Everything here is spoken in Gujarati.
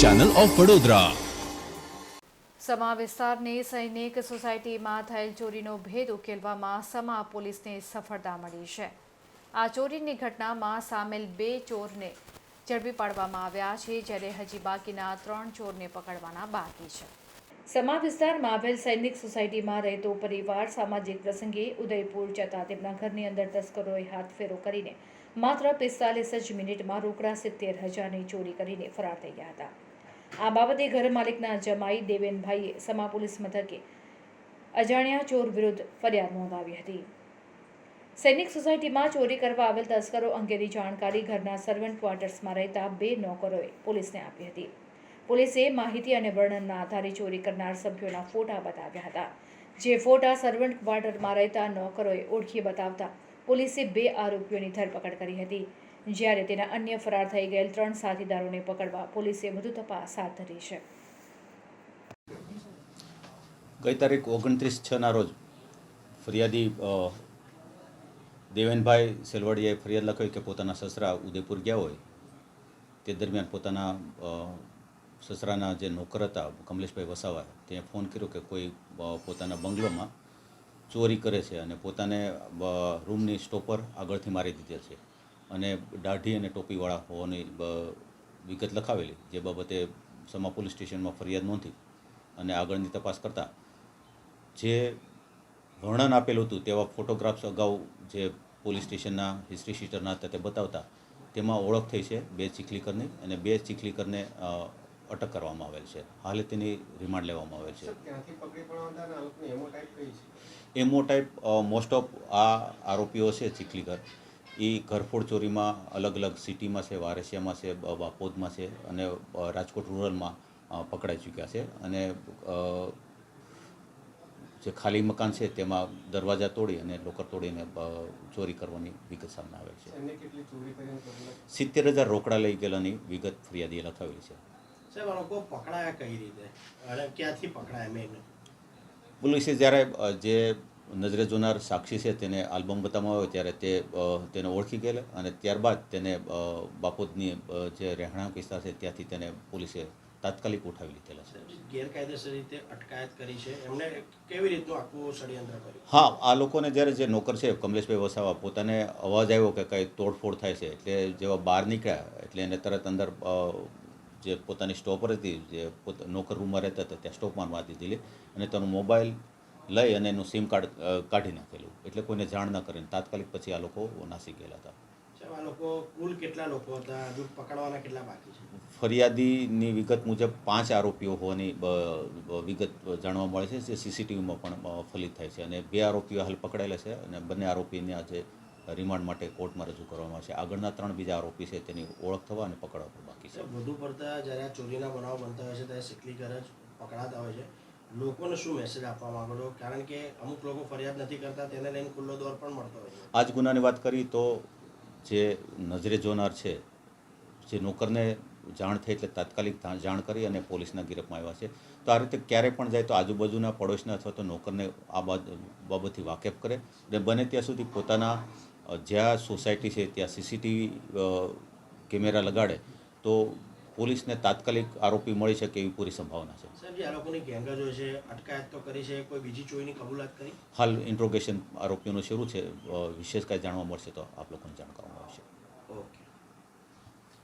ચેનલ ઓફ વડોદરા સમા વિસ્તારની સૈનિક સોસાયટીમાં થયેલ ચોરીનો ભેદ ઉકેલવામાં સમા પોલીસને સફળતા મળી છે. આ ચોરીની ઘટનામાં સામેલ બે ચોરને ઝડપી પાડવામાં આવ્યા છે, જ્યારે હજી બાકીના ત્રણ ચોરને પકડવાના બાકી છે. સમા વિસ્તારમાં આવેલ સૈનિક સોસાયટીમાં રહેતો પરિવાર સામાજિક પ્રસંગે ઉદયપુર જતા તેમના ઘરની અંદર તસ્કરોએ હાથ ફેરો કરીને માત્ર પિસ્તાલીસ જ મિનિટમાં રોકડા સિત્તેર હજારની ચોરી કરીને ફરાર થઈ ગયા હતા. આ બાબતે ઘર માલિકના જમાઈ દેવેનભાઈએ સમા પોલીસ મથકે અજાણ્યા ચોર વિરુદ્ધ ફરિયાદ નોંધાવી હતી. સૈનિક સોસાયટીમાં ચોરી કરવા આવેલ તસ્કરો અંગેની જાણકારી ઘરના સર્વન્ટ ક્વાર્ટર્સમાં રહેતા બે નોકરોએ પોલીસને આપી હતી. પોલીસે માહિતી અને વર્ણનના આધારે ચોરી કરનાર સભ્યોના ફોટા બતાવ્યા હતા. જે ફોટા સર્વન્ટ ક્વાર્ટરમાં રહેતા નોકરોએ ઓળખી બતાવતા પોલીસે બે આરોપીઓની ધરપકડ કરી હતી. જ્યારે તેના અન્ય ફરાર થઈ ગયેલ ત્રણ સાથીદારોને પકડવા પોલીસે વધુ તપાસ હાથ ધરી છે. ગઈ તારીખ ઓગણત્રીસ છના રોજ ફરિયાદી દેવેનભાઈ સેલવડીએ ફરિયાદ લખાવી કે પોતાના સસરા ઉદયપુર ગયા હોય, તે દરમિયાન પોતાના સસરાના જે નોકર હતા કમલેશભાઈ વસાવા તે ફોન કર્યો કે કોઈ પોતાના બંગલોમાં ચોરી કરે છે અને પોતાને રૂમની સ્ટોપર આગળથી મારી દીધેલ છે. અને દાઢી અને ટોપીવાળા હોવાની વિગત લખાવેલી, જે બાબતે સમા પોલીસ સ્ટેશનમાં ફરિયાદ નોંધી અને આગળની તપાસ કરતાં. જે વર્ણન આપેલું હતું તેવા ફોટોગ્રાફ્સ અગાઉ જે પોલીસ સ્ટેશનના હિસ્ટ્રી શીટરના હતા તે બતાવતા, તેમાં ઓળખ થઈ છે બે ચીખલીકરની અને બે ચીખલીકરને અટક કરવામાં આવેલ છે. હાલે તેની રિમાન્ડ લેવામાં આવેલ છે. એમો ટાઈપ મોસ્ટ ઓફ આ આરોપીઓ છે ચીખલીકર એ ઘરફોડ ચોરીમાં અલગ અલગ સિટીમાં છે વારસિયામાં છે બાપોદમાં છે અને રાજકોટ રૂરલમાં પકડાઈ ચૂક્યા છે અને જે ખાલી મકાન છે તેમાં દરવાજા તોડી અને લોકર તોડીને ચોરી કરવાની વિગત સામે આવેલ છે. સિત્તેર હજાર રોકડા લઈ ગયેલાની વિગત ફરિયાદીએ લખાવેલી છે. સાહેબ લોકો પકડાયા કઈ રીતે? અને ક્યાંથી પકડાયા મેન પોલીસે જ્યારે જે નજરે જોનાર સાક્ષી છે તેને આલ્બમ બતાવવામાં આવ્યો ત્યારે તે તેને ઓળખી ગયેલા અને ત્યારબાદ તેને બાપોદની જે રહેણાંક વિસ્તાર છે ત્યાંથી તેને પોલીસે તાત્કાલિક ઉઠાવી લીધેલા છે. ગેરકાયદેસર રીતે અટકાયત કરી છે. એમને કેવી રીતનું આખું ષડયંત્ર કર્યું? હા આ લોકોને જ્યારે જે નોકર છે કમલેશભાઈ વસાવા પોતાને અવાજ આવ્યો કે કંઈ તોડફોડ થાય છે એટલે જેવા બહાર નીકળ્યા એટલે એને તરત અંદર જે પોતાની સ્ટોપર હતી જે પોતા નોકર રૂમમાં રહેતા હતા ત્યાં સ્ટોપમાં મારી દીધી અને તેનો મોબાઈલ લઈ અને એનું સિમ કાર્ડ કાઢી નાખેલું. એટલે કોઈને જાણ ન કરીને. તાત્કાલિક પછી આ લોકો નાસી ગયેલા હતા. હતા? ફરિયાદીની વિગત મુજબ પાંચ આરોપીઓ હોવાની વિગત જાણવા મળે છે. જે સીસીટીવીમાં પણ ફલિત થાય છે. અને બે આરોપીઓ હાલ પકડાયેલા છે અને બંને આરોપીને આજે રિમાન્ડ માટે કોર્ટમાં રજૂ કરવામાં આવશે આગળના ત્રણ બીજા આરોપી છે તેની ઓળખ થવા અને પકડવા સાહેબ વધુ પડતા જ્યારે આ ચોરીના બનાવ બનતા હોય છે, ત્યારે સિકલી ઘર જ પકડાતા હોય છે. લોકોને શું મેસેજ આપવા માંગો છો? કારણ કે અમુક લોકો ફરિયાદ નથી કરતા, તેને લઈને ખુલ્લો દોર પણ મળતો હોય છે. આજ ગુનાની વાત કરી તો જે નજરે જોનાર છે, જે નોકરને જાણ થઈ એટલે તાત્કાલિક જાણ કરી અને પોલીસના ગિરફમાં આવ્યા છે. તો આ રીતે ક્યારેય પણ જાય તો આજુબાજુના પડોશના અથવા તો નોકરને આ બાબતથી વાકેફ કરે અને બને ત્યાં સુધી પોતાના જ્યાં સોસાયટી છે, ત્યાં સીસીટીવી કેમેરા લગાડે તો પોલીસને તાત્કાલિક આરોપી મળી શકે એવી પૂરી સંભાવના છે. સાહેબ જે આ લોકોની ગેંગ છે અટકાયત તો કરી છે કોઈ બીજી ચોરીની કબૂલાત કરી? હાલ ઇન્ટ્રોગેશન આરોપીઓનું શરૂ છે. વિશેષ કાંઈ જાણવા મળશે તો આપ લોકોને જાણ કરવામાં આવશે.